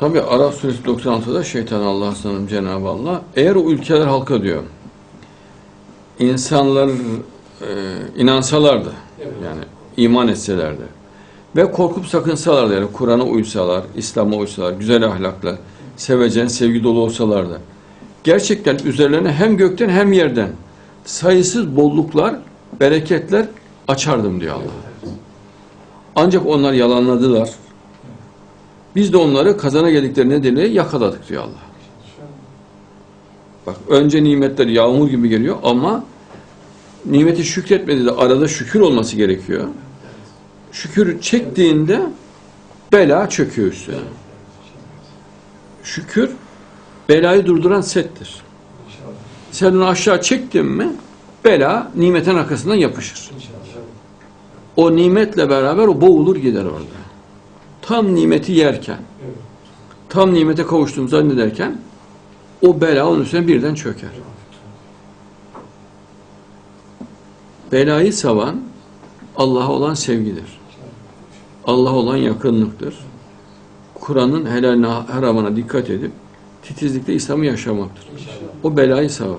Tabi Arap suresi 96'da şeytan Allah sanırım Cenab-ı Allah eğer o ülkeler halka diyor insanlar e, inansalardı Evet. yani iman etselerdi ve korkup sakınsalardı yani Kur'an'a uysalar, İslam'a uysalar, güzel ahlakla, sevecen, sevgi dolu olsalardı. Gerçekten üzerlerine hem gökten hem yerden sayısız bolluklar, bereketler açardım diyor Allah. Ancak onlar yalanladılar. Biz de onları kazana geldikleri nedeniyle yakaladık diyor Allah. Bak önce nimetler yağmur gibi geliyor ama nimeti şükretmedi de arada şükür olması gerekiyor. Şükür çektiğinde bela çöküyor üstüne. Şükür belayı durduran settir. Sen onu aşağı çektin mi bela nimetin arkasından yapışır. O nimetle beraber o boğulur gider orada. Tam nimeti yerken, tam nimete kavuştuğunu zannederken o bela onun üstüne birden çöker. Belayı savan Allah'a olan sevgidir. Allah'a olan yakınlıktır. Kur'an'ın helaline, haramına dikkat edip titizlikle İslam'ı yaşamaktır. O belayı savar.